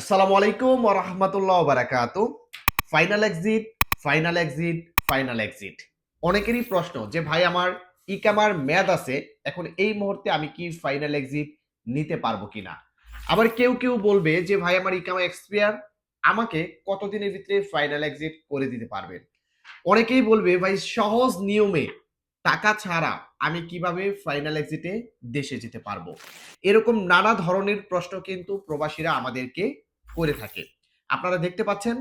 আসসালামু আলাইকুম রাহমাতুল্লাহ বারাকাতু final exit final exit final exit অনেকেরই প্রশ্ন যে, ভাই, আমার ইকামার মেয়াদ আছে, এখন এই মুহূর্তে আমি কি ফাইনাল এক্সিট নিতে পারব কিনা? আবার কেউ কেউ বলবে যে, ভাই, আমার ইকামা এক্সপায়ার আমাকে কতদিনের ভিতরে ফাইনাল এক্সিট করে দিতে পারবেন? অনেকেই বলবে, ভাই, সহজ নিয়মে টাকা ছাড়া আমি কীভাবে ফাইনাল এক্সিটে দেশে যেতে পারব? এরকম নানা ধরনের প্রশ্ন কিন্তু প্রবাসীরা আমাদেরকে করে থাকে। আপনারা দেখতে পাচ্ছেন,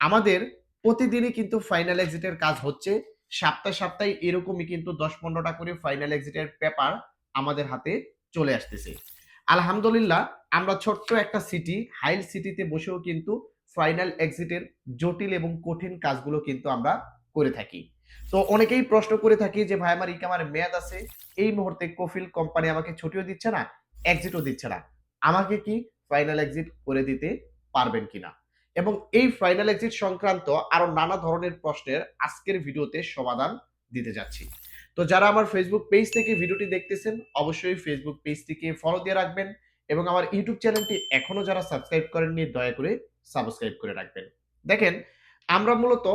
আমাদের প্রতিদিনই কিন্তু ফাইনাল এক্সিটের কাজ হচ্ছে। সপ্তাহে সপ্তাহে এরকমই কিন্তু দশ পনেরোটা করে ফাইনাল এক্সিটের পেপার আমাদের হাতে চলে আসতেছে। আলহামদুলিল্লাহ, আমরা ছোট্ট একটা সিটি হাইল সিটিতে বসেও কিন্তু ফাইনাল এক্সিটের জটিল এবং কঠিন কাজগুলো কিন্তু আমরা করে থাকি। তো অনেকেই প্রশ্ন করে থাকি যে, ভাই, আমার ইকামার মেয়াদ আছে। এই মুহূর্তে কফিল কোম্পানি আমাকে ছুটিও দিচ্ছে না এক্সিটও দিচ্ছে না। আমাকে কি ফাইনাল এক্সিট করে দিতে পারবেন কিনা। এবং এই ফাইনাল এক্সিট সংক্রান্ত আরও নানা ধরনের প্রশ্নের আজকের ভিডিওতে সমাধান দিতে যাচ্ছি। তো যারা আমার ফেসবুক পেজ থেকে ভিডিওটি দেখতেছেন, অবশ্যই ফেসবুক পেজটিকে ফলো দিয়ে রাখবেন এবং আমার ইউটিউব চ্যানেলটি এখনও যারা সাবস্ক্রাইব করেননি, দয়া করে সাবস্ক্রাইব করে রাখবেন। দেখেন, আমরা মূলত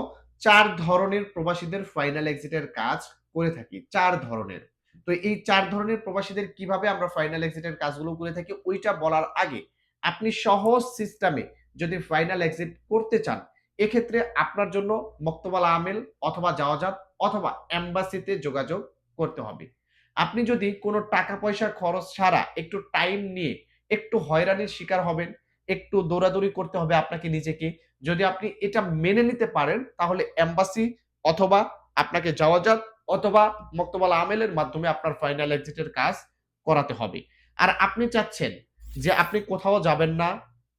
চার ধরনের প্রবাসীদের ফাইনাল এক্সিটের কাজ করে থাকি, চার ধরনের। তো এই চার ধরনের প্রবাসীদের কীভাবে আমরা ফাইনাল এক্সিটের কাজগুলো করে থাকি, ওইটা বলার আগে আপনি সহজ সিস্টেমে যদি ফাইনাল এক্সিট করতে চান, এক্ষেত্রে আপনার জন্য মক্তবাল আমেল অথবা যাওয়াজাত অথবা অ্যাম্বাসিতে যোগাযোগ করতে হবে। আপনি যদি কোনো টাকা পয়সা খরচ ছাড়া একটু টাইম নিয়ে একটু হয়রানির শিকার হবেন, একটু দৌড়াদৌড়ি করতে হবে আপনাকে নিজেকে, যদি আপনি এটা মেনে নিতে পারেন, তাহলে এম্বাসি অথবা আপনাকে যাওয়াজাত অথবা মক্তবাল আমেলের মাধ্যমে আপনার ফাইনাল এক্সিটের কাজ করাতে হবে। আর আপনি চাচ্ছেন যে আপনি কোথাও যাবেন না,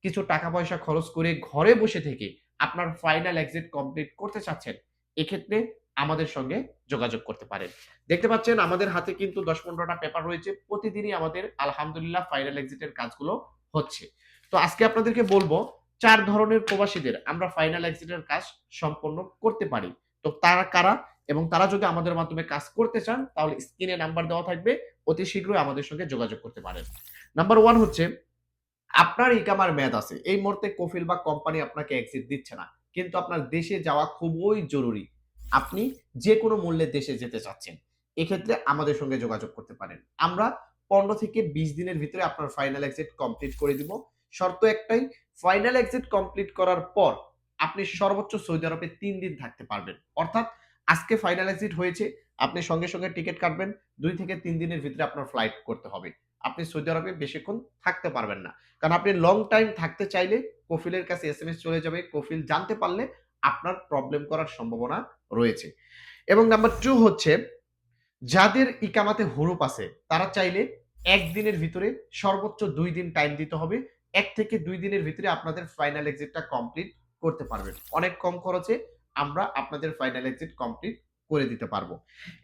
কিছু টাকা পয়সা খরচ করে ঘরে বসে থেকে আপনার ফাইনাল এক্সিট কমপ্লিট করতে চাচ্ছেন, এক্ষেত্রে আমাদের সঙ্গে যোগাযোগ করতে পারেন। দেখতে পাচ্ছেন, আমাদের হাতে কিন্তু দশ পনেরোটা পেপার রয়েছে। প্রতিদিনই আমাদের আলহামদুলিল্লাহ ফাইনাল এক্সিটের কাজগুলো হচ্ছে। তো আজকে আপনাদেরকে বলব, চার ধরনের প্রবাসীদের আমরা ফাইনাল এক্সিটের কাজ সম্পন্ন করতে পারি। তো তারা কারা? এবং তারা যদি আমাদের মাধ্যমে কাজ করতে চান, তাহলে স্ক্রিনে নাম্বার দেওয়া থাকবে। অতি শীঘ্রই আমাদের সঙ্গে যোগাযোগ করতে পারেন। নাম্বার ওয়ান হচ্ছে, আপনার ইকামার মেয়াদ আছে। এই মুহূর্তে কফিল বা কোম্পানি আপনাকে এক্সিট দিচ্ছে না। কিন্তু আপনার দেশে যাওয়া খুবই জরুরি। আপনি যে কোনো মূল্যে দেশে যেতে চাচ্ছেন, এক্ষেত্রে আমাদের সঙ্গে যোগাযোগ করতে পারেন। আমরা পনেরো থেকে বিশ দিনের ভিতরে আপনার ফাইনাল এক্সিট কমপ্লিট করে দিব। শর্ত একটাই ফাইনাল এক্সিট কমপ্লিট করার পর আপনি সর্বোচ্চ সৌদি আরবে তিন দিন থাকতে পারবেন। অর্থাৎ আজকে ফাইনাল এক্সিট হয়েছে, আপনি সঙ্গে সঙ্গে টিকিট কাটবেন, দুই থেকে তিন দিনের ভিতরে আপনার ফ্লাইট করতে হবে। আপনি সৌদি আরবে বেশিক্ষণ থাকতে পারবেন না। কারণ আপনি লং টাইম থাকতে চাইলে কফিলের কাছে এস চলে যাবে, কফিল জানতে পারলে আপনার প্রবলেম করার সম্ভাবনা রয়েছে। এবং নাম্বার টু হচ্ছে, যাদের ইকামাতে হুরুপ আছে, তারা চাইলে একদিনের ভিতরে সর্বোচ্চ দুই দিন টাইম দিতে হবে। এক থেকে দুই দিনের ভিতরে আপনাদের ফাইনাল এক্সিটটা কমপ্লিট করতে পারবেন। অনেক কম খরচে আমরা আপনাদের ফাইনাল এক্সিট কমপ্লিট করে দিতে পারব।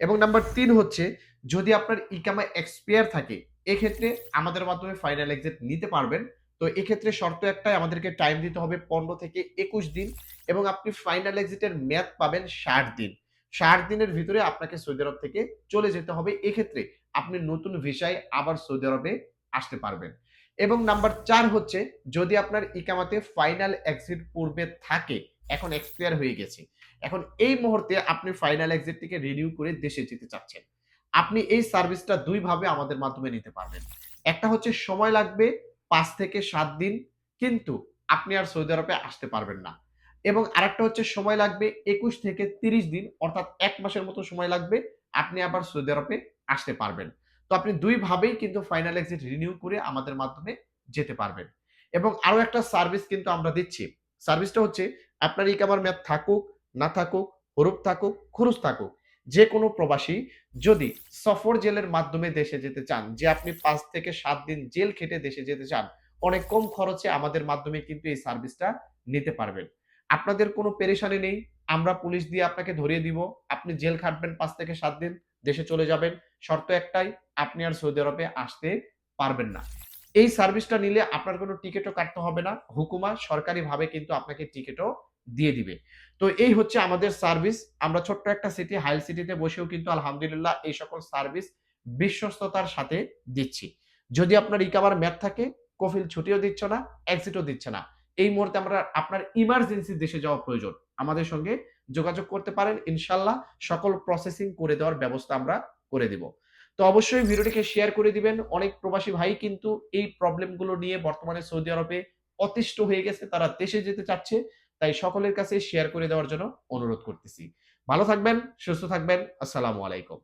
এবং নাম্বার তিন হচ্ছে, যদি আপনার ইকামা এক্সপায়ার থাকে এক্ষেত্রে আমাদের মাধ্যমে ফাইনাল এক্সিট নিতে পারবেন। তো এক্ষেত্রে শর্ত একটাই, আমাদেরকে টাইম দিতে হবে পনেরো থেকে একুশ দিন এবং আপনি ফাইনাল এক্সিটের মেয়াদ পাবেন ষাট দিন। ষাট দিনের ভিতরে আপনাকে সৌদি আরব থেকে চলে যেতে হবে। এক্ষেত্রে আপনি নতুন ভিসায় আবার সৌদি আরবে আসতে পারবেন। এবং নাম্বার চার হচ্ছে, যদি আপনার ইকামাতে ফাইনাল এক্সিট পূর্বে থাকে, এখন এক্সপায়ার হয়ে গেছে, এখন এই মুহূর্তে আপনি ফাইনাল এক্সিটটিকে রিনিউ করে দেশে যেতে চাচ্ছেন। আপনি এই সার্ভিসটা দুই ভাবে আমাদের মাধ্যমে নিতে পারবেন। একটা হচ্ছে সময় লাগবে পাঁচ থেকে সাত দিন, কিন্তু আপনি আর সৌদি আরবে আসতে পারবেন না। এবং আরেকটা হচ্ছে সময় লাগবে একুশ থেকে তিরিশ দিন, অর্থাৎ এক মাসের মতো সময় লাগবে আপনি আবার সৌদি আরবে আসতে পারবেন। তো আপনি দুই ভাবেই কিন্তু ফাইনাল এক্সিট রিনিউ করে আমাদের মাধ্যমে যেতে পারবেন। এবং আরও একটা সার্ভিস কিন্তু আমরা দিচ্ছি। সার্ভিসটা হচ্ছে আপনার ইকামার মেয়াদ থাকুক, না থাকুক, হরুপ থাকুক খুরুস থাকুক। যে কোনো প্রবাসী যদি সফর জেলের মাধ্যমে দেশে যেতে চান, যে আপনি পাঁচ থেকে সাত দিন জেল খেটে দেশে যেতে চান, অনেক কম খরচে আমাদের মাধ্যমে কিন্তু এই সার্ভিসটা নিতে পারবেন। আপনাদের কোনো পেরেশানি নেই, আমরা পুলিশ দিয়ে আপনাকে ধরিয়ে দিব, আপনি জেল খাটবেন পাঁচ থেকে সাত দিন, দেশে চলে যাবেন, শর্ত একটাই, আপনি আর সৌদি আরবে আসতে পারবেন না। এই সার্ভিসটা নিলে আপনার কোনো টিকিটও কাটতে হবে না, হুকুমা সরকারিভাবে কিন্তু আপনাকে টিকিটও দিয়ে দিবে। তো এই হচ্ছে আমাদের সার্ভিস আমরা ছোট্ট একটা সিটি হাইল সিটিতে বসেও কিন্তু আলহামদুলিল্লাহ এই সকল সার্ভিস বিশ্বস্ততার সাথে দিচ্ছি। যদি আপনার রিকাভার ম্যাথ থাকে, কফিল ছুটিও দিচ্ছে না এক্সিটও দিচ্ছে না। এই মুহূর্তে আমরা আপনার ইমার্জেন্সি দেশে যাওয়া প্রয়োজন। আমাদের সঙ্গে যোগাযোগ করতে পারেন, ইনশাল্লাহ সকল প্রসেসিং করে দেওয়ার ব্যবস্থা আমরা করে দিব। তো অবশ্যই ভিডিওটিকে শেয়ার করে দিবেন। অনেক প্রবাসী ভাই কিন্তু এই প্রবলেমগুলো নিয়ে বর্তমানে সৌদি আরবে অতিষ্ঠ হয়ে গেছে। তারা দেশে যেতে চাচ্ছে। তাই সকলের কাছে শেয়ার করে দেওয়ার জন্য অনুরোধ করতেছি। ভালো থাকবেন, সুস্থ থাকবেন, আসসালামু আলাইকুম।